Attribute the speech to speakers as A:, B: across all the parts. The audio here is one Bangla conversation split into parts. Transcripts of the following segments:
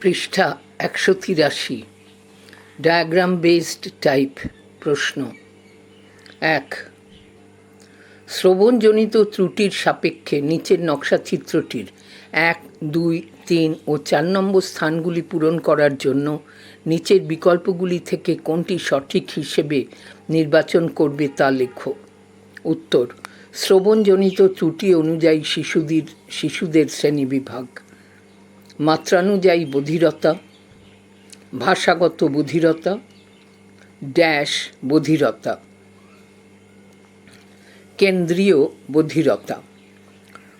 A: পৃষ্ঠা একশো তিরাশি। ডায়াগ্রাম বেসড টাইপ প্রশ্ন। এক, শ্রবণজনিত ত্রুটির সাপেক্ষে নিচের নকশা চিত্রটির এক, দুই, তিন ও চার নম্বর স্থানগুলি পূরণ করার জন্য নিচের বিকল্পগুলি থেকে কোনটি সঠিক হিসেবে নির্বাচন করবে তা লেখো। উত্তর, শ্রবণজনিত ত্রুটি অনুযায়ী শিশুদের শিশুদের শ্রেণীবিভাগ মাত্রানুযায়ী বধিরতা ভাষাগত বধিরতা ড্যাশ বধিরতা কেন্দ্রীয় বধিরতা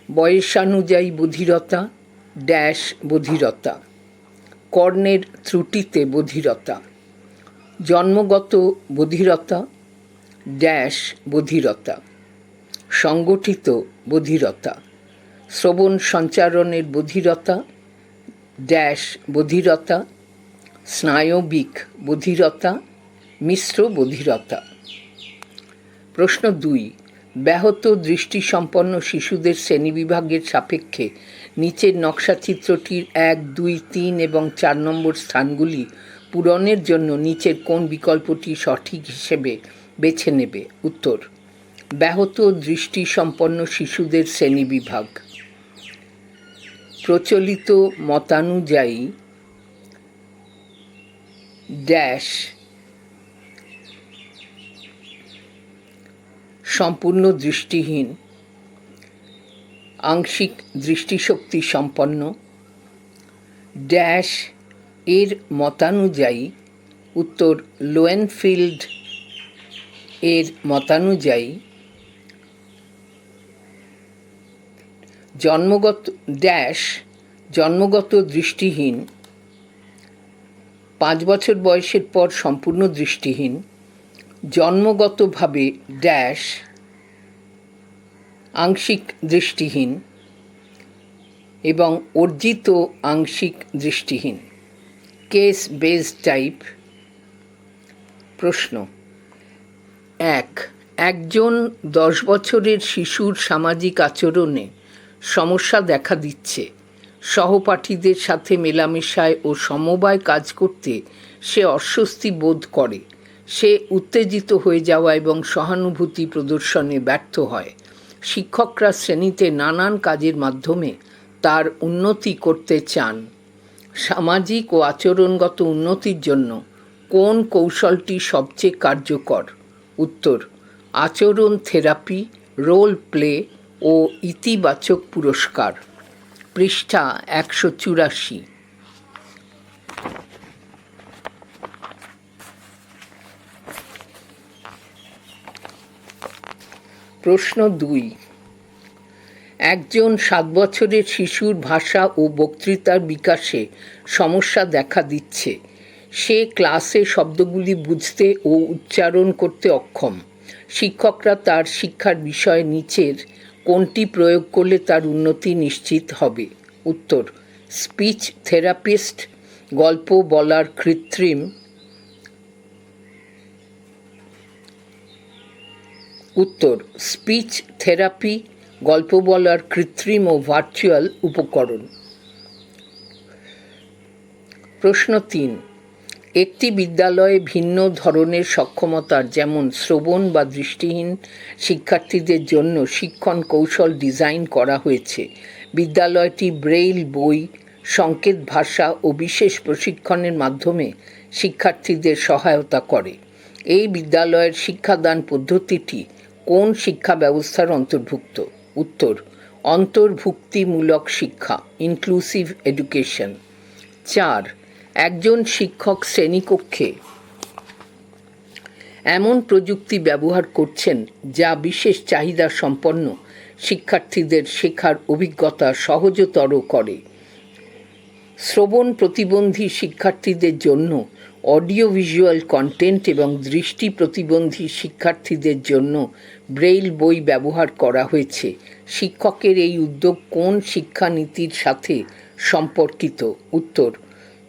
A: বয়সানুযায়ী বধিরতা ড্যাশ বধিরতা কর্ণের ত্রুটিতে বধিরতা জন্মগত বধিরতা ড্যাশ বধিরতা সংগঠিত বধিরতা শ্রবণ সঞ্চারণের বধিরতা ড্যাশ বধিরতা স্নায়বিক বধিরতা মিশ্র বধিরতা প্রশ্ন দুই, ব্যাহত দৃষ্টিসম্পন্ন শিশুদের শ্রেণীবিভাগের সাপেক্ষে নিচের নকশাচিত্রটির এক, দুই, তিন এবং চার নম্বর স্থানগুলি পূরণের জন্য নিচের কোন বিকল্পটি সঠিক হিসেবে বেছে নেবে? উত্তর, ব্যাহত দৃষ্টিসম্পন্ন শিশুদের শ্রেণীবিভাগ। প্রচলিত মতানুযায়ী ড্যাশ সম্পূর্ণ দৃষ্টিহীন, আংশিক দৃষ্টিশক্তি সম্পন্ন ড্যাশ এর মতানুযায়ী, উত্তর লোয়েনফিল্ড এর মতানুযায়ী জন্মগত ড্যাশ জন্মগত দৃষ্টিহীন। পাঁচ বছর বয়সের পর সম্পূর্ণ দৃষ্টিহীন। জন্মগতভাবে ড্যাশ আংশিক দৃষ্টিহীন এবং অর্জিত আংশিক দৃষ্টিহীন। কেস বেস টাইপ প্রশ্ন। এক, একজন দশ বছরের শিশুর সামাজিক আচরণে সমস্যা দেখা দিচ্ছে। সহপাঠীদের সাথে মেলামেশায় ও সমবায় কাজ করতে সে অস্বস্তি বোধ করে। সে উত্তেজিত হয়ে যাওয়া এবং সহানুভূতি প্রদর্শনে ব্যর্থ হয়। শিক্ষকরা শ্রেণীতে নানান কাজের মাধ্যমে তার উন্নতি করতে চান। সামাজিক ও আচরণগত উন্নতির জন্য কোন কৌশলটি সবচেয়ে কার্যকর? উত্তর, আচরণ থেরাপি, রোল প্লে ও ইতিবাচক পুরস্কার। পৃষ্ঠা একশো চুরাশি। প্রশ্ন দুই। একজন সাত বছরের শিশুর ভাষা ও বক্তৃতার বিকাশে সমস্যা দেখা দিচ্ছে। সে ক্লাসে শব্দগুলি বুঝতে ও উচ্চারণ করতে অক্ষম। শিক্ষকরা তার শিক্ষার বিষয় নিচের কোনটি প্রয়োগ করলে তার উন্নতি নিশ্চিত হবে? উত্তর, স্পিচ থেরাপিস্ট, গল্প বলার কৃত্রিম। উত্তর, স্পিচ থেরাপি, গল্প বলার কৃত্রিম ও ভার্চুয়াল উপকরণ। প্রশ্ন তিন একটি বিদ্যালয়ে ভিন্ন ধরনের সক্ষমতার, যেমন শ্রবণ বা দৃষ্টিহীন শিক্ষার্থীদের জন্য শিক্ষণ কৌশল ডিজাইন করা হয়েছে। বিদ্যালয়টি ব্রেইল বই, সংকেত ভাষা ও বিশেষ প্রশিক্ষণের মাধ্যমে শিক্ষার্থীদের সহায়তা করে। এই বিদ্যালয়ের শিক্ষাদান পদ্ধতিটি কোন শিক্ষা ব্যবস্থার অন্তর্ভুক্ত? উত্তর, অন্তর্ভুক্তিমূলক শিক্ষা ইনক্লুসিভ এডুকেশন চার একজন শিক্ষক শ্রেণীকক্ষে। এমন প্রযুক্তি ব্যবহার করছেন যা বিশেষ চাহিদা সম্পন্ন শিক্ষার্থীদের শেখার অভিজ্ঞতা সহজতর করে। শ্রবণ প্রতিবন্ধী শিক্ষার্থীদের জন্য অডিও ভিজুয়াল কন্টেন্ট এবং দৃষ্টি প্রতিবন্ধী শিক্ষার্থীদের জন্য ব্রেইল বই ব্যবহার করা হয়েছে। শিক্ষকের এই উদ্যোগ কোন শিক্ষানীতির সাথে সম্পর্কিত? উত্তর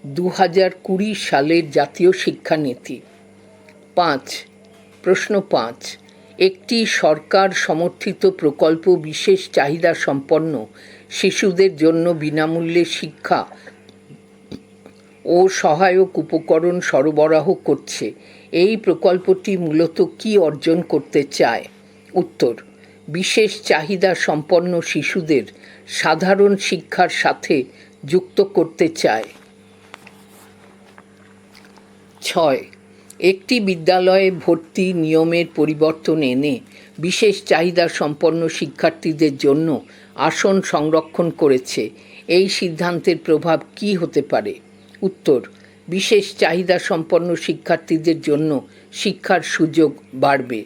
A: দু হাজার কুড়ি সালের জাতীয় শিক্ষানীতি। পাঁচ, প্রশ্ন পাঁচ, একটি সরকার সমর্থিত প্রকল্প বিশেষ চাহিদা সম্পন্ন শিশুদের জন্য বিনামূল্যে শিক্ষা ও সহায়ক উপকরণ সরবরাহ করছে। এই প্রকল্পটি মূলত কী অর্জন করতে চায়? উত্তর, বিশেষ চাহিদা সম্পন্ন শিশুদের সাধারণ শিক্ষার সাথে যুক্ত করতে চায়। ছয়। একটি বিদ্যালয়ে ভর্তি নিয়মের পরিবর্তন এনে বিশেষ চাহিদা সম্পন্ন শিক্ষার্থীদের জন্য আসন সংরক্ষণ করেছে। এই সিদ্ধান্তের প্রভাব কী হতে পারে? উত্তর, বিশেষ চাহিদা সম্পন্ন শিক্ষার্থীদের জন্য শিক্ষার সুযোগ বাড়বে।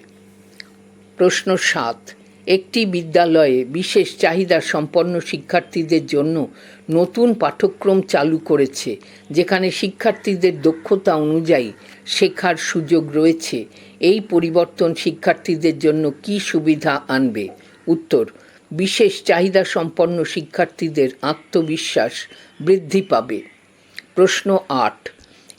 A: প্রশ্ন সাত একটি বিদ্যালয়ে বিশেষ চাহিদা সম্পন্ন শিক্ষার্থীদের জন্য নতুন পাঠ্যক্রম চালু করেছে, যেখানে শিক্ষার্থীদের দক্ষতা অনুযায়ী শেখার সুযোগ রয়েছে। এই পরিবর্তন শিক্ষার্থীদের জন্য কী সুবিধা আনবে? উত্তর, বিশেষ চাহিদা সম্পন্ন শিক্ষার্থীদের আত্মবিশ্বাস বৃদ্ধি পাবে। প্রশ্ন আট,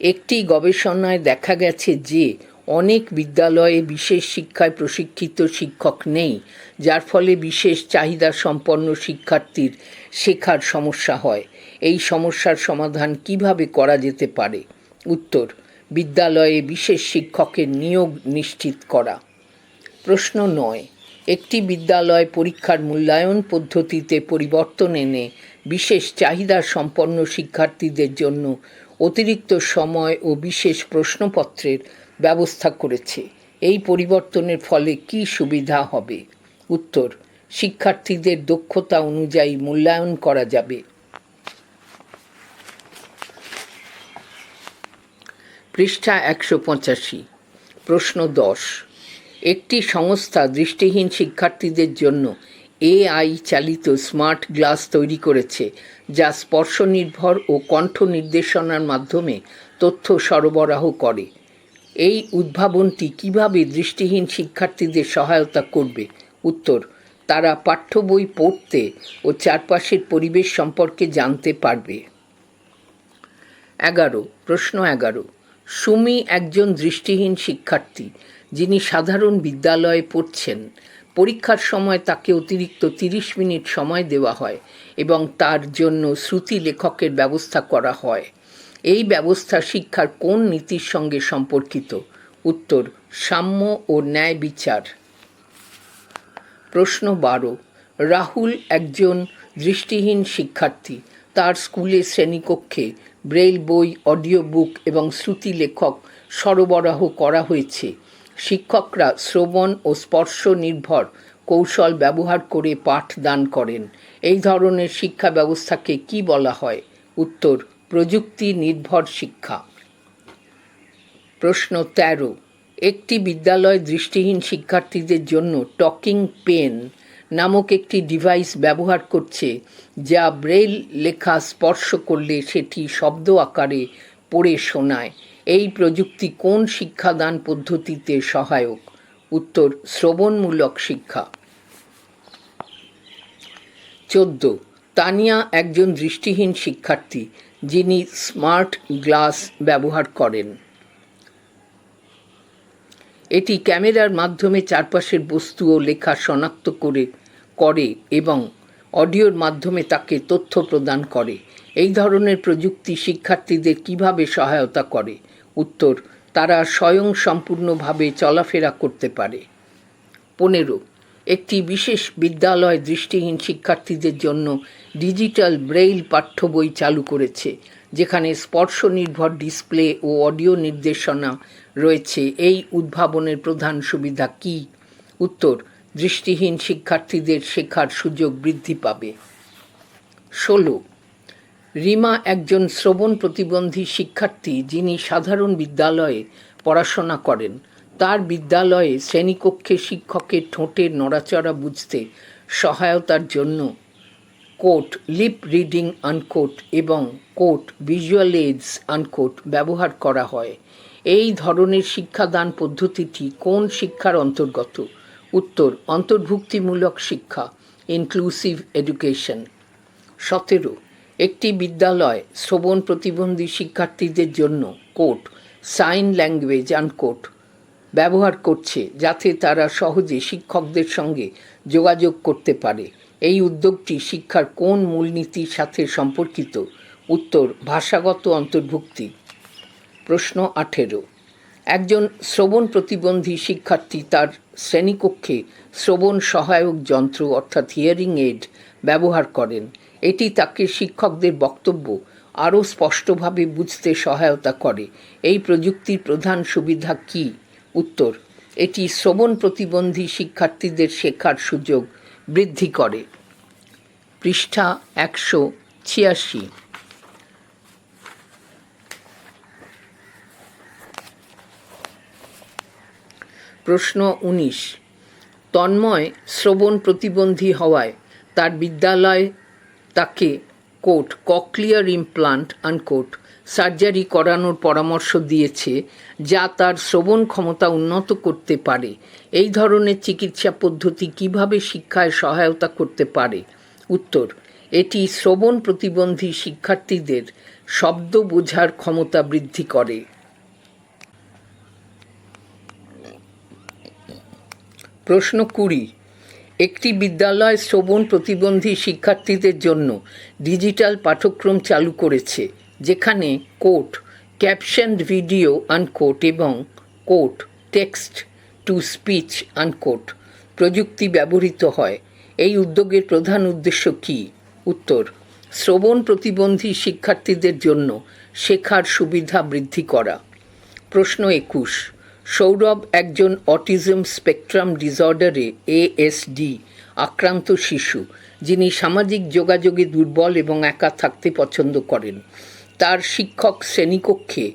A: একটি গবেষণায় দেখা গেছে যে অনেক বিদ্যালয়ে বিশেষ শিক্ষায় প্রশিক্ষিত শিক্ষক নেই, যার ফলে বিশেষ চাহিদা সম্পন্ন শিক্ষার্থীর শেখার সমস্যা হয়। এই সমস্যার সমাধান কীভাবে করা যেতে পারে? উত্তর, বিদ্যালয়ে বিশেষ শিক্ষকের নিয়োগ নিশ্চিত করা। প্রশ্ন নয়, একটি বিদ্যালয় পরীক্ষার মূল্যায়ন পদ্ধতিতে পরিবর্তন এনে বিশেষ চাহিদা সম্পন্ন শিক্ষার্থীদের জন্য অতিরিক্ত সময় ও বিশেষ প্রশ্নপত্রের ব্যবস্থা করেছে। এই পরিবর্তনের ফলে কি সুবিধা হবে? উত্তর, শিক্ষার্থীদের দক্ষতা অনুযায়ী মূল্যায়ন করা যাবে। পৃষ্ঠা একশো পঁচাশি, প্রশ্ন দশ। একটি সংস্থা দৃষ্টিহীন শিক্ষার্থীদের জন্য এআই চালিত স্মার্ট গ্লাস তৈরি করেছে, যা স্পর্শ নির্ভর ও কণ্ঠ নির্দেশনার মাধ্যমে তথ্য সরবরাহ করে। এই উদ্ভাবনটি কীভাবে দৃষ্টিহীন শিক্ষার্থীদের সহায়তা করবে? উত্তর, তারা পাঠ্য বই পড়তে ও চারপাশের পরিবেশ সম্পর্কে জানতে পারবে। এগারো, প্রশ্ন এগারো। সুমি একজন দৃষ্টিহীন শিক্ষার্থী, যিনি সাধারণ বিদ্যালয়ে পড়ছেন। পরীক্ষার সময় তাকে অতিরিক্ত তিরিশ মিনিট সময় দেওয়া হয় এবং তার জন্য শ্রুতি লেখকের ব্যবস্থা করা হয়। এই ব্যবস্থা শিক্ষার কোন নীতির সঙ্গে সম্পর্কিত? উত্তর, সাম্য ও ন্যায় বিচার। প্রশ্ন বারো। রাহুল একজন দৃষ্টিহীন শিক্ষার্থী। তার স্কুলে শ্রেণীকক্ষে ব্রেইল বই, অডিও বুক এবং শ্রুতি লেখক সরবরাহ করা হয়েছে। শিক্ষকরা শ্রবণ ও স্পর্শ নির্ভর কৌশল ব্যবহার করে পাঠ দান করেন। এই ধরনের শিক্ষা ব্যবস্থাকে কি বলা হয়? উত্তর প্রযুক্তি নির্ভর শিক্ষা। প্রশ্ন তেরো, একটি বিদ্যালয় দৃষ্টিহীন শিক্ষার্থীদের জন্য টকিং পেন নামক একটি ডিভাইস ব্যবহার করছে, যা ব্রেইল লেখা স্পর্শ করলে সেটি শব্দ আকারে পড়ে শোনায়। এই প্রযুক্তি কোন শিক্ষাদান পদ্ধতিতে সহায়ক? উত্তর, শ্রবণমূলক শিক্ষা। চোদ্দ তানিয়া একজন দৃষ্টিহীন শিক্ষার্থী, যিনি স্মার্ট গ্লাস ব্যবহার করেন। এটি ক্যামেরার মাধ্যমে চারপাশের বস্তু ও লেখা শনাক্ত করে করে এবং অডিওর মাধ্যমে তাকে তথ্য প্রদান করে। এই ধরনের প্রযুক্তি শিক্ষার্থীদের কীভাবে সহায়তা করে? উত্তর, তারা স্বয়ং সম্পূর্ণভাবে চলাফেরা করতে পারে। পনেরো একটি বিশেষ বিদ্যালয় দৃষ্টিহীন শিক্ষার্থীদের জন্য ডিজিটাল ব্রেইল পাঠ্য বই চালু করেছে, যেখানে স্পর্শ নির্ভর ডিসপ্লে ও অডিও নির্দেশনা রয়েছে। এই উদ্ভাবনের প্রধান সুবিধা কি? উত্তর, দৃষ্টিহীন শিক্ষার্থীদের শেখার সুযোগ বৃদ্ধি পাবে। ষোলো, রিমা একজন শ্রবণ প্রতিবন্ধী শিক্ষার্থী যিনি সাধারণ বিদ্যালয়ে পড়াশোনা করেন। তার বিদ্যালয়ে শ্রেণীকক্ষে শিক্ষকের ঠোঁটের নড়াচড়া বুঝতে সহায়তার জন্য কোট লিপ রিডিং আনকোট এবং কোট ভিজুয়াল এইডস আনকোট ব্যবহার করা হয়। এই ধরনের শিক্ষাদান পদ্ধতিটি কোন শিক্ষার অন্তর্গত? উত্তর, অন্তর্ভুক্তিমূলক শিক্ষা ইনক্লুসিভ এডুকেশন সতেরো, একটি বিদ্যালয় শ্রবণ প্রতিবন্ধী শিক্ষার্থীদের জন্য কোট সাইন ল্যাঙ্গুয়েজ আনকোট। ব্যবহার করছে যাতে তারা সহজে শিক্ষকদের সঙ্গে যোগাযোগ করতে পারে। এই উদ্যোগটি শিক্ষার কোন মূলনীতির সাথে সম্পর্কিত? উত্তর, ভাষাগত অন্তর্ভুক্তি। প্রশ্ন আঠেরো। একজন শ্রবণ প্রতিবন্ধী শিক্ষার্থী তার শ্রেণীকক্ষে শ্রবণ সহায়ক যন্ত্র অর্থাৎ হিয়ারিং এড ব্যবহার করেন। এটি তাকে শিক্ষকদের বক্তব্য আরও স্পষ্টভাবে বুঝতে সহায়তা করে। এই প্রযুক্তির প্রধান সুবিধা কি? উত্তর, এটি শ্রবণ প্রতিবন্ধী শিক্ষার্থীদের শেখার সুযোগ বৃদ্ধি করে। পৃষ্ঠা একশো ছিয়াশি। প্রশ্ন উনিশ, তন্ময় শ্রবণ প্রতিবন্ধী হওয়ায় তার বিদ্যালয় তাকে quote cochlear implant unquote surgery করানোর পরামর্শ দিয়েছে, যা তার শ্রবণ ক্ষমতা উন্নত করতে পারে। এই ধরনের চিকিৎসা পদ্ধতি কীভাবে শিক্ষায় সহায়তা করতে পারে? উত্তর, এটি শ্রবণ প্রতিবন্ধী শিক্ষার্থীদের শব্দ বোঝার ক্ষমতা বৃদ্ধি করে। প্রশ্ন কুড়ি একটি বিদ্যালয় শ্রবণ প্রতিবন্ধী শিক্ষার্থীদের জন্য ডিজিটাল পাঠ্যক্রম চালু করেছে, যেখানে কোট ক্যাপশনড ভিডিও আনকোট এবং quote text to speech unquote প্রযুক্তি ব্যবহৃত হয়। এই উদ্যোগের প্রধান উদ্দেশ্য কী? উত্তর, শ্রবণ প্রতিবন্ধী শিক্ষার্থীদের জন্য শেখার সুবিধা বৃদ্ধি করা। প্রশ্ন একুশ সৌরভ একজন অটিজম স্পেকট্রাম ডিসঅর্ডারে এএসডি আক্রান্ত শিশু, যিনি সামাজিক যোগাযোগে দুর্বল এবং একা থাকতে পছন্দ করেন। তার শিক্ষক শ্রেণীকক্ষে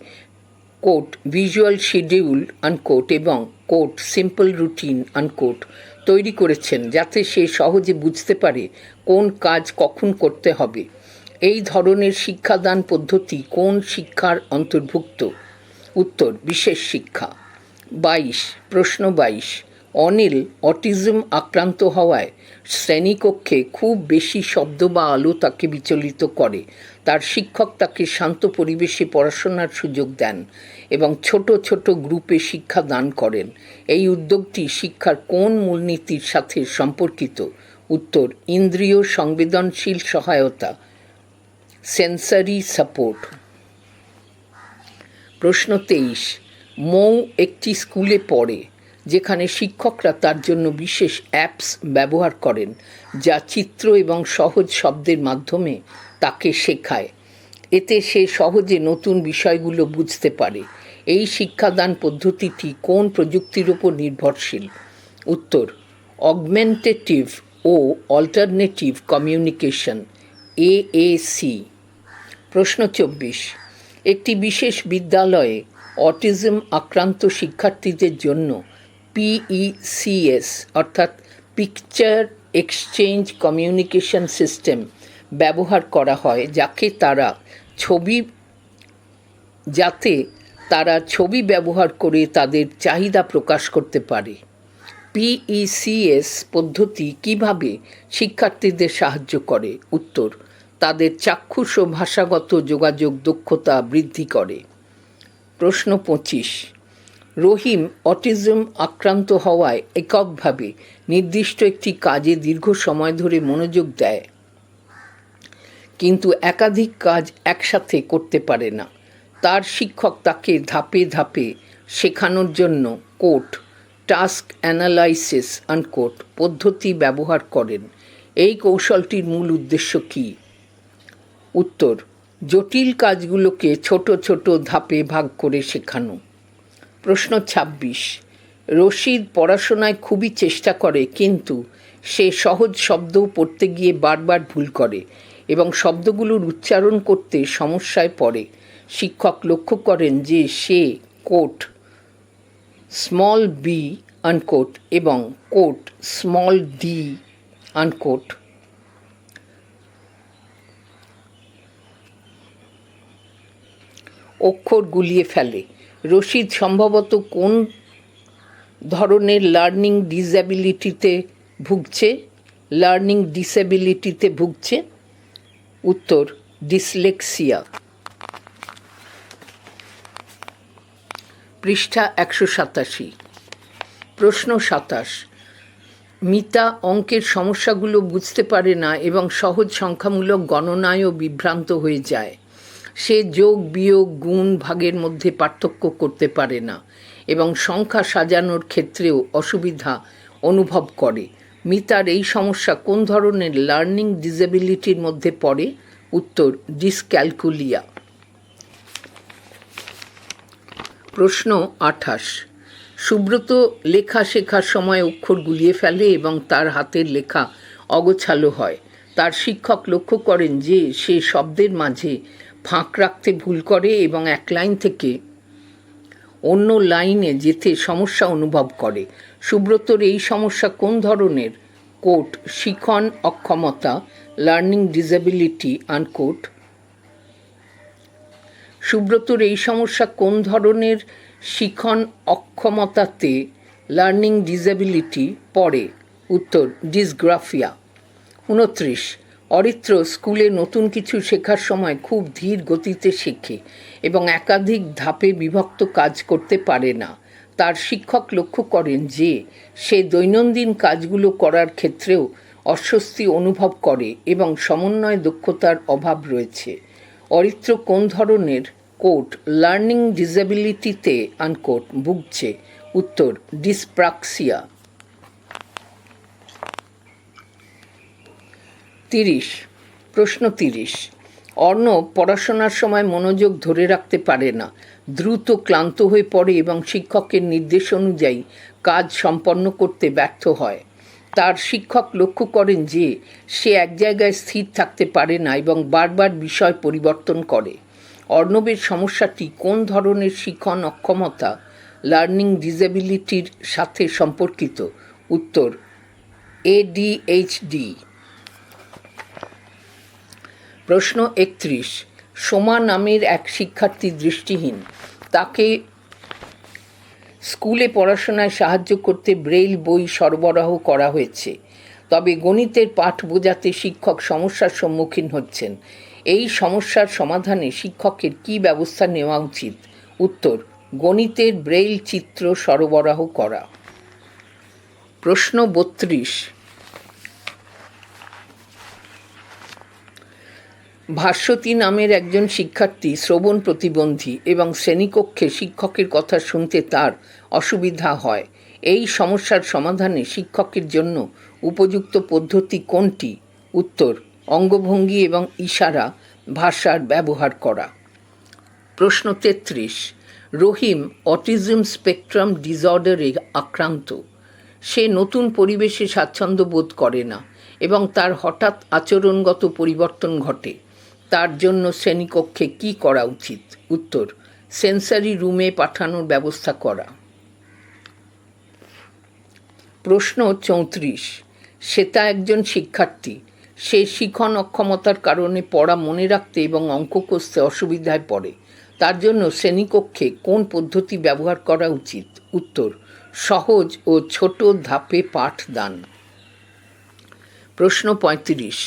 A: কোট ভিজুয়াল শিডিউল আনকোট এবং কোট সিম্পল রুটিন আনকোট তৈরি করেছেন, যাতে সে সহজে বুঝতে পারে কোন কাজ কখন করতে হবে। এই ধরনের শিক্ষাদান পদ্ধতি কোন শিক্ষার অন্তর্ভুক্ত? উত্তর, বিশেষ শিক্ষা বাইশ, প্রশ্ন বাইশ। অনিল, অটিজম আক্রান্ত হওয়ায় শ্রেণীকক্ষে খুব বেশি শব্দ বা আলো তাকে বিচলিত করে। তার শিক্ষক তাকে শান্ত পরিবেশে পড়াশোনার সুযোগ দেন এবং ছোট ছোট গ্রুপে শিক্ষা দান করেন। এই উদ্যোগটি শিক্ষার কোন মূলনীতির সাথে সম্পর্কিত? উত্তর, ইন্দ্রিয় সংবেদনশীল সহায়তা। সেন্সারি সাপোর্ট প্রশ্ন তেইশ মৌ একটি স্কুলে পড়ে, যেখানে শিক্ষকরা তার জন্য বিশেষ অ্যাপস ব্যবহার করেন, যা চিত্র এবং সহজ শব্দের মাধ্যমে তাকে শেখায়। এতে সে সহজে নতুন বিষয়গুলো বুঝতে পারে। এই শিক্ষাদান পদ্ধতিটি কোন প্রযুক্তির উপর নির্ভরশীল? উত্তর, অগমেন্টেটিভ ও অল্টারনেটিভ কমিউনিকেশন এএসি প্রশ্ন চব্বিশ, একটি বিশেষ বিদ্যালয়ে অটিজম আক্রান্ত শিক্ষার্থীদের জন্য পিইসিএস অর্থাৎ পিকচার এক্সচেঞ্জ কমিউনিকেশন সিস্টেম ব্যবহার করা হয়, যাকে তারা ছবি, যাতে তারা ছবি ব্যবহার করে তাদের চাহিদা প্রকাশ করতে পারে। পিইসিএস পদ্ধতি কীভাবে শিক্ষার্থীদের সাহায্য করে? উত্তর, তাদের চাক্ষুষ ও ভাষাগত যোগাযোগ দক্ষতা বৃদ্ধি করে। প্রশ্ন পঁচিশ। রহিম অটিজম আক্রান্ত হওয়ায় এককভাবে নির্দিষ্ট একটি কাজে দীর্ঘ সময় ধরে মনোযোগ দেয়। কিন্তু একাধিক কাজ একসাথে করতে পারে না। তার শিক্ষক তাকে ধাপে ধাপে শেখানোর জন্য কোট, টাস্ক অ্যানালাইসিস আনকোট পদ্ধতি ব্যবহার করেন। এই কৌশলটির মূল উদ্দেশ্য কী? উত্তর জটিল কাজগুলোকে ছোট ছোট ধাপে ভাগ করে শেখানো। প্রশ্ন ২৬ রশিদ পড়াশোনায় খুবই চেষ্টা করে, কিন্তু সে সহজ শব্দ পড়তে গিয়ে বারবার ভুল করে এবং শব্দগুলোর উচ্চারণ করতে সমস্যায় পড়ে। শিক্ষক লক্ষ্য করেন যে সে কোট, স্মল বি, আনকোট এবং কোট, স্মল ডি, আনকোট অক্ষর গুলিয়ে ফেলে। রশিদ সম্ভবত কোন ধরনের লার্নিং ডিসএবিলিটিতে ভুগছে? লার্নিং ডিসএবিলিটিতে ভুগছে? উত্তর ডিসলেক্সিয়া পৃষ্ঠা একশো সাতাশি। প্রশ্ন সাতাশ। মিতা অঙ্কের সমস্যাগুলো বুঝতে পারে না এবং সহজ সংখ্যামূলক গণনায়ও বিভ্রান্ত হয়ে যায়। সে যোগ, বিয়োগ, গুণ, ভাগের মধ্যে পার্থক্য করতে পারে না এবং সংখ্যা সাজানোর ক্ষেত্রেও অসুবিধা অনুভব করে। মিতার এই সমস্যা কোন ধরনের লার্নিং ডিসেবিলিটির মধ্যে পড়ে? উত্তর ডিসক্যালকুলিয়া প্রশ্ন আঠাশ। সুব্রত লেখা শেখার সময় অক্ষর গুলিয়ে ফেলে এবং তার হাতের লেখা অগোছালো হয়। তার শিক্ষক লক্ষ্য করেন যে সে শব্দের মাঝে ফাঁক রাখতে ভুল করে এবং এক লাইন থেকে অন্য লাইনে যেতে সমস্যা অনুভব করে। সুব্রতর এই সমস্যা কোন ধরনের? কোট, শিখন, অক্ষমতা, লার্নিং ডিসেবিলিটি আনকোট। সুব্রতর এই সমস্যা কোন ধরনের? শিখন, অক্ষমতাতে লার্নিং ডিসেবিলিটি পড়ে। উত্তর, ডিসগ্রাফিয়া। উনত্রিশ অরিত্র স্কুলে নতুন কিছু শেখার সময় খুব ধীর গতিতে শেখে এবং একাধিক ধাপে বিভক্ত কাজ করতে পারে না। তার শিক্ষক লক্ষ্য করেন যে, সে দৈনন্দিন কাজগুলো করার ক্ষেত্রেও অস্বস্তি অনুভব করে এবং সমন্বয় দক্ষতার অভাব রয়েছে। অরিত্র কোন ধরনের কোট লার্নিং ডিসেবিলিটিতে আনকোট ভুগছে? উত্তর, ডিসপ্রাক্সিয়া। তিরিশ, প্রশ্ন তিরিশ। অর্ণব পড়াশোনার সময় মনোযোগ ধরে রাখতে পারে না। দ্রুত ক্লান্ত হয়ে পড়ে এবং শিক্ষকের নির্দেশ অনুযায়ী কাজ সম্পন্ন করতে ব্যর্থ হয়। তার শিক্ষক লক্ষ্য করেন যে, সে এক জায়গায় স্থির থাকতে পারে না এবং বারবার বিষয় পরিবর্তন করে। অর্ণবের সমস্যাটি কোন ধরনের শিক্ষণ অক্ষমতা লার্নিং ডিসেবিলিটির সাথে সম্পর্কিত? উত্তর এডিএইচডি প্রশ্ন একত্রিশ। সোমা নামের এক শিক্ষার্থী দৃষ্টিহীন। তাকে স্কুলে পড়াশোনায় সাহায্য করতে ব্রেইল বই সরবরাহ করা হয়েছে। তবে গণিতের পাঠ বোঝাতে শিক্ষক সমস্যার সম্মুখীন হচ্ছেন। এই সমস্যার সমাধানে শিক্ষকের কী ব্যবস্থা নেওয়া উচিত? উত্তর, গণিতের ব্রেইল চিত্র সরবরাহ করা। প্রশ্ন বত্রিশ। ভাস্বতী নামের একজন শিক্ষার্থী, শ্রবণ প্রতিবন্ধী এবং শ্রেণীকক্ষে শিক্ষকের কথা শুনতে তার অসুবিধা হয়। এই সমস্যার সমাধানে শিক্ষকের জন্য উপযুক্ত পদ্ধতি কোনটি? উত্তর, অঙ্গভঙ্গি এবং ইশারা ভাষার ব্যবহার করা। প্রশ্ন তেত্রিশ, রহিম অটিজম স্পেকট্রাম ডিসঅর্ডারে আক্রান্ত। সে নতুন পরিবেশে স্বাচ্ছন্দ্য বোধ করে না এবং তার হঠাৎ আচরণগত পরিবর্তন ঘটে। তার জন্য শ্রেণীকক্ষে কি করা উচিত? উত্তর, সেন্সারি রুমে পাঠানোর ব্যবস্থা করা। প্রশ্ন চৌত্রিশ শ্বেতা একজন শিক্ষার্থী। সে শিখন অক্ষমতার কারণে পড়া মনে রাখতে এবং অঙ্ক কষতে অসুবিধায় পড়ে। তার জন্য শ্রেণীকক্ষে কোন পদ্ধতি ব্যবহার করা উচিত? উত্তর, সহজ ও ছোট ধাপে পাঠদান। প্রশ্ন পঁয়ত্রিশ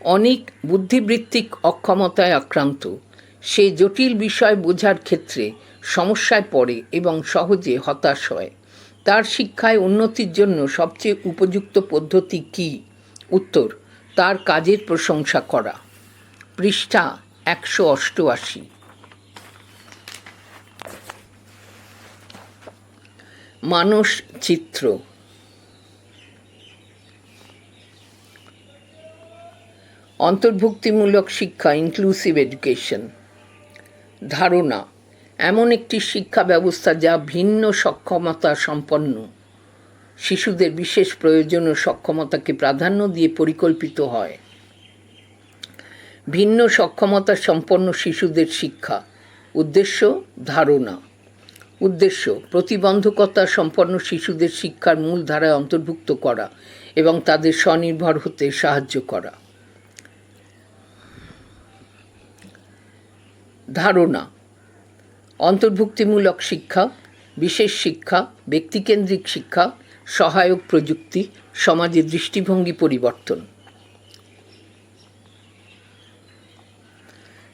A: অনেক বুদ্ধিবৃত্তিক অক্ষমতায় আক্রান্ত। সে জটিল বিষয় বোঝার ক্ষেত্রে সমস্যায় পড়ে এবং সহজে হতাশ হয়। তার শিক্ষায় উন্নতির জন্য সবচেয়ে উপযুক্ত পদ্ধতি কি? উত্তর, তার কাজের প্রশংসা করা। পৃষ্ঠা একশো অষ্টআশি। মানস চিত্র। অন্তর্ভুক্তিমূলক শিক্ষা ইনক্লুসিভ এডুকেশন ধারণা, এমন একটি শিক্ষা ব্যবস্থা যা ভিন্ন সক্ষমতা সম্পন্ন। শিশুদের বিশেষ প্রয়োজন ও সক্ষমতাকে প্রাধান্য দিয়ে পরিকল্পিত হয়। ভিন্ন সক্ষমতা সম্পন্ন শিশুদের শিক্ষা, উদ্দেশ্য, ধারণা। উদ্দেশ্য, প্রতিবন্ধকতা সম্পন্ন শিশুদের শিক্ষার মূল ধারায় অন্তর্ভুক্ত করা এবং তাদের স্বনির্ভর হতে সাহায্য করা। ধারণা। অন্তর্ভুক্তিমূলক শিক্ষা, বিশেষ শিক্ষা, ব্যক্তিকেন্দ্রিক শিক্ষা, সহায়ক প্রযুক্তি, সমাজে দৃষ্টিভঙ্গি পরিবর্তন।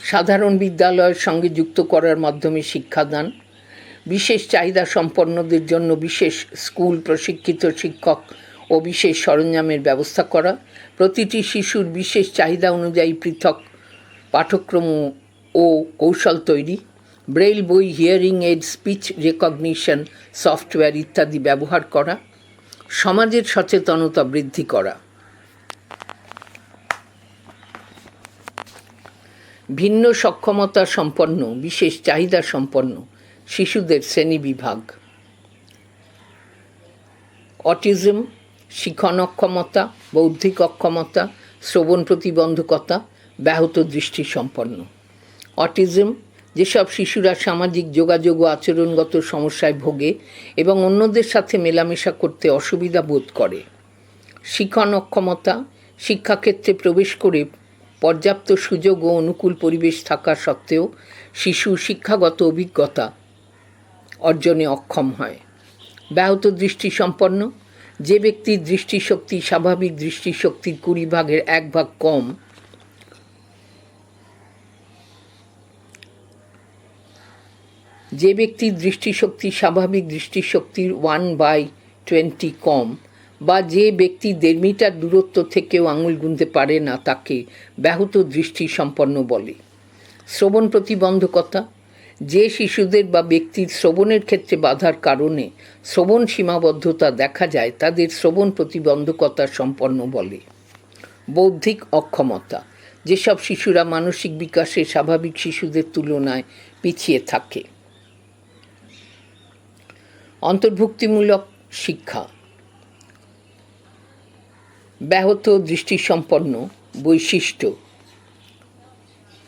A: সাধারণ বিদ্যালয়ের সঙ্গে যুক্ত করার মাধ্যমে শিক্ষাদান। বিশেষ চাহিদা সম্পন্নদের জন্য বিশেষ স্কুল, প্রশিক্ষিত শিক্ষক ও বিশেষ সরঞ্জামের ব্যবস্থা করা। প্রতিটি শিশুর বিশেষ চাহিদা অনুযায়ী পৃথক পাঠ্যক্রম ও কৌশল তৈরি। ব্রেইল বই, hearing aid, speech recognition software ইত্যাদি ব্যবহার করা। সমাজের সচেতনতা বৃদ্ধি করা। ভিন্ন সক্ষমতা সম্পন্ন, বিশেষ চাহিদা সম্পন্ন শিশুদের শ্রেণীবিভাগ অটিজম, শিখন অক্ষমতা, বৌদ্ধিক অক্ষমতা, শ্রবণ প্রতিবন্ধকতা, ব্যাহত দৃষ্টি সম্পন্ন। অটিজম, যেসব শিশুরা সামাজিক যোগাযোগ ও আচরণগত সমস্যায় ভোগে এবং অন্যদের সাথে মেলামেশা করতে অসুবিধা বোধ করে। শিক্ষণ অক্ষমতা, শিক্ষাক্ষেত্রে প্রবেশ করে পর্যাপ্ত সুযোগ ও অনুকূল পরিবেশ থাকা সত্ত্বেও শিশু শিক্ষাগত অভিজ্ঞতা অর্জনে অক্ষম হয়। ব্যাহত দৃষ্টিসম্পন্ন, যে ব্যক্তির দৃষ্টিশক্তি স্বাভাবিক দৃষ্টিশক্তির কুড়ি ভাগের এক ভাগ কম যে ব্যক্তির দৃষ্টিশক্তি স্বাভাবিক দৃষ্টিশক্তির ওয়ান বাই টোয়েন্টি কম, বা যে ব্যক্তি দেড় মিটার দূরত্ব থেকেও আঙুল গুনতে পারে না, তাকে ব্যাহত দৃষ্টি সম্পন্ন বলে। শ্রবণ প্রতিবন্ধকতা, যে শিশুদের বা ব্যক্তির শ্রবণের ক্ষেত্রে বাধার কারণে শ্রবণ সীমাবদ্ধতা দেখা যায়, তাদের শ্রবণ প্রতিবন্ধকতা সম্পন্ন বলে। বৌদ্ধিক অক্ষমতা, যেসব শিশুরা মানসিক বিকাশে স্বাভাবিক শিশুদের তুলনায় পিছিয়ে থাকে। অন্তর্ভুক্তিমূলক শিক্ষা। ব্যাহত দৃষ্টিসম্পন্ন বৈশিষ্ট্য।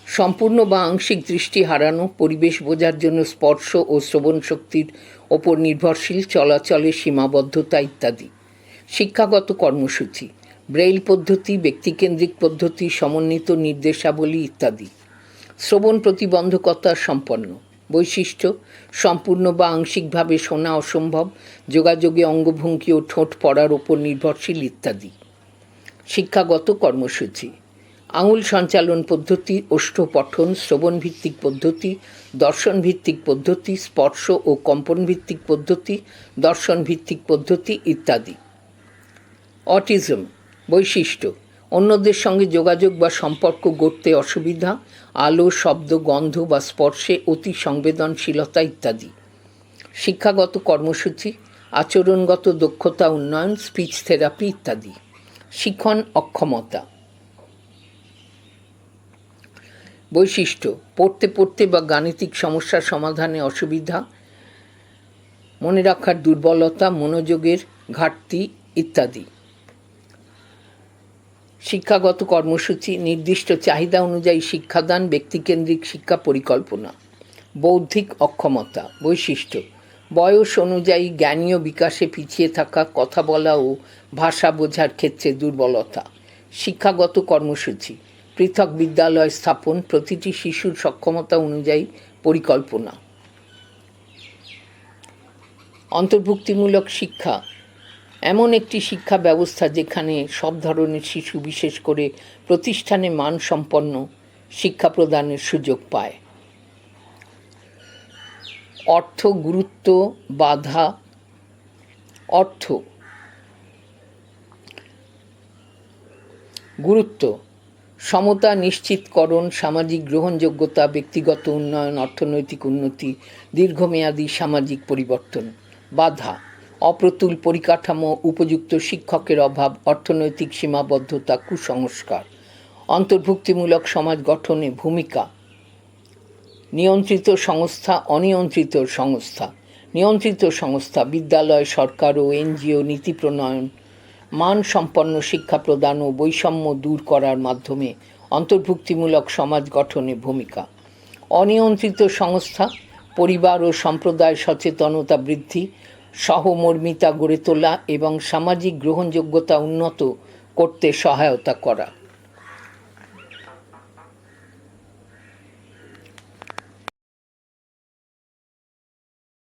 A: সম্পূর্ণ বা আংশিক দৃষ্টি হারানো, পরিবেশ বোঝার জন্য স্পর্শ ও শ্রবণ শক্তির ওপর নির্ভরশীল, চলাচলের সীমাবদ্ধতা ইত্যাদি। শিক্ষাগত কর্মসূচি, ব্রেইল পদ্ধতি, ব্যক্তিকেন্দ্রিক পদ্ধতি, সমন্বিত নির্দেশাবলী ইত্যাদি। শ্রবণ প্রতিবন্ধকতা সম্পন্ন। বৈশিষ্ট্য, সম্পূর্ণ বা আংশিকভাবে শোনা অসম্ভব, যোগাযোগে অঙ্গভঙ্গি ও ঠোঁট পড়ার ওপর নির্ভরশীল ইত্যাদি। শিক্ষাগত কর্মসূচি, আঙুল সঞ্চালন পদ্ধতি ওষ্ঠপঠন শ্রবণভিত্তিক পদ্ধতি, দর্শনভিত্তিক পদ্ধতি, স্পর্শ ও কম্পনভিত্তিক পদ্ধতি, দর্শনভিত্তিক পদ্ধতি ইত্যাদি। অটিজম, বৈশিষ্ট্য অন্যদের সঙ্গে যোগাযোগ বা সম্পর্ক গড়তে অসুবিধা, আলো, শব্দ, গন্ধ বা স্পর্শে অতি সংবেদনশীলতা ইত্যাদি। শিক্ষাগত কর্মসূচি, আচরণগত দক্ষতা উন্নয়ন, স্পিচ থেরাপি ইত্যাদি। শিখন অক্ষমতা। বৈশিষ্ট্য, পড়তে পড়তে বা গাণিতিক সমস্যার সমাধানে অসুবিধা, মনে রাখার দুর্বলতা, মনোযোগের ঘাটতি ইত্যাদি। শিক্ষাগত কর্মসূচি, নির্দিষ্ট চাহিদা অনুযায়ী শিক্ষাদান, ব্যক্তিকেন্দ্রিক শিক্ষা পরিকল্পনা, বৌদ্ধিক অক্ষমতা, বৈশিষ্ট্য, বয়স অনুযায়ী জ্ঞানীয় বিকাশে পিছিয়ে থাকা কথা বলা ও ভাষা বোঝার ক্ষেত্রে দুর্বলতা, শিক্ষাগত কর্মসূচি, পৃথক বিদ্যালয় স্থাপন, প্রতিটি শিশুর সক্ষমতা অনুযায়ী পরিকল্পনা। অন্তর্ভুক্তিমূলক শিক্ষা এমন একটি শিক্ষা ব্যবস্থা যেখানে সব ধরনের শিশু, বিশেষ করে প্রতিষ্ঠানে মানসম্পন্ন শিক্ষা প্রদানের সুযোগ পায়। অর্থ গুরুত্ব, বাধা, অর্থ গুরুত্ব, সমতা নিশ্চিতকরণ, সামাজিক গ্রহণযোগ্যতা, ব্যক্তিগত উন্নয়ন, অর্থনৈতিক উন্নতি, দীর্ঘমেয়াদী সামাজিক পরিবর্তন, বাধা। অপ্রতুল পরিকাঠামো, উপযুক্ত শিক্ষকের অভাব, অর্থনৈতিক সীমাবদ্ধতা, কুসংস্কার। অন্তর্ভুক্তিমূলক সমাজ গঠনে ভূমিকা। নিয়ন্ত্রিত সংস্থা, অনিয়ন্ত্রিত সংস্থা। নিয়ন্ত্রিত সংস্থা, বিদ্যালয়, সরকার ও এনজিও নীতি প্রণয়ন, মানসম্পন্ন শিক্ষা প্রদান ও বৈষম্য দূর করার মাধ্যমে অন্তর্ভুক্তিমূলক সমাজ গঠনে ভূমিকা। অনিয়ন্ত্রিত সংস্থা, পরিবার ও সম্প্রদায় সচেতনতা বৃদ্ধি সহমর্মিতা গড়ে তোলা এবং সামাজিক গ্রহণযোগ্যতা উন্নত করতে সহায়তা করা।